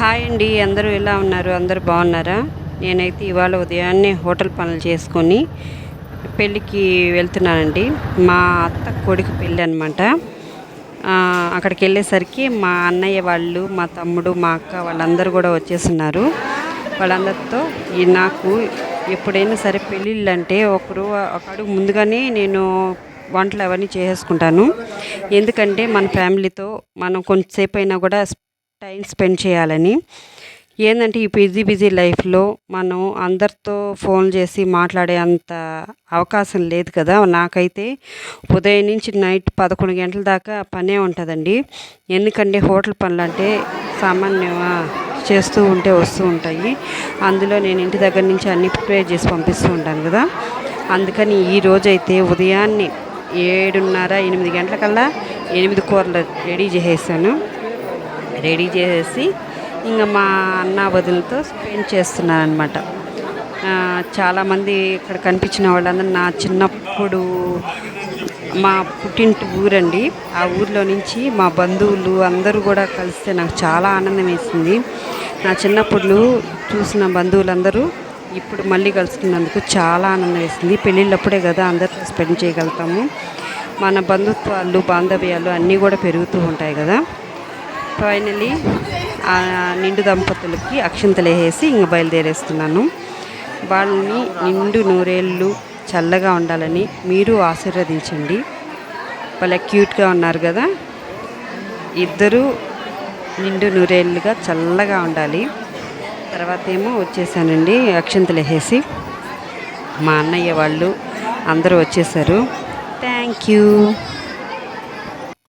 Hi అండి అందరూ ఎలా ఉన్నారు? అందరూ బాగున్నారా? నేనైతే ఇవాళ ఉదయాన్నే హోటల్ పనులు చేసుకొని పెళ్ళికి వెళ్తున్నానండి. మా అత్త కొడుకు పెళ్ళి అనమాట అక్కడికి వెళ్ళేసరికి మా అన్నయ్య వాళ్ళు మా తమ్ముడు మా అక్క వాళ్ళందరూ కూడా వచ్చేస్తున్నారు. వాళ్ళందరితో ఈ నాకు ఎప్పుడైనా సరే పెళ్ళిళ్ళు అంటే ఒకరు ఒక అడుగు ముందుగానే నేను వంటలు అవన్నీ చేసేసుకుంటాను. ఎందుకంటే మన ఫ్యామిలీతో మనం కొంచెంసేపు అయినా కూడా టైం స్పెండ్ చేయాలని. ఏంటంటే ఈ బిజీ బిజీ లైఫ్లో మనం అందరితో ఫోన్ చేసి మాట్లాడే అంత అవకాశం లేదు కదా. నాకైతే ఉదయం నుంచి నైట్ పదకొండు గంటల దాకా పనే ఉంటుందండి. ఎందుకంటే హోటల్ పనులు అంటే సామాన్యంగా చేస్తూ ఉంటే వస్తూ ఉంటాయి. అందులో నేను ఇంటి దగ్గర నుంచి అన్ని ప్రిపేర్ చేసి పంపిస్తూ ఉంటాను కదా. అందుకని ఈ రోజైతే ఉదయాన్నే ఏడున్నర ఎనిమిది గంటలకల్లా ఎనిమిది కూరలు రెడీ చేసేసాను. రెడీ చేసేసి ఇంకా మా అన్న వదులతో స్పెండ్ చేస్తున్నాను అనమాట చాలామంది ఇక్కడ కనిపించిన వాళ్ళందరూ నా చిన్నప్పుడు మా పుట్టింటి ఊరండి. ఆ ఊర్లో నుంచి మా బంధువులు అందరూ కూడా కలిస్తే నాకు చాలా ఆనందం వేసింది. నా చిన్నప్పుడు చూసిన బంధువులందరూ ఇప్పుడు మళ్ళీ కలుసుకున్నందుకు చాలా ఆనందం వేసింది. పెళ్ళిళ్ళప్పుడే కదా అందరితో స్పెండ్ చేయగలుగుతాము. మన బంధుత్వాలు బాంధవ్యాలు అన్నీ కూడా పెరుగుతూ ఉంటాయి కదా. ఫైనలీ ఆ నిండు దంపతులకి అక్షంతలు వేసేసి ఇంక బయలుదేరేస్తున్నాను. వాళ్ళని నిండు నూరేళ్ళు చల్లగా ఉండాలని మీరు ఆశీర్వదించండి. వాళ్ళ క్యూట్గా ఉన్నారు కదా? ఇద్దరు నిండు నూరేళ్ళుగా చల్లగా ఉండాలి. తర్వాత ఏమో వచ్చేసానండి అక్షంతలు వేసేసి మా అన్నయ్య వాళ్ళు అందరూ వచ్చేసారు. Thank you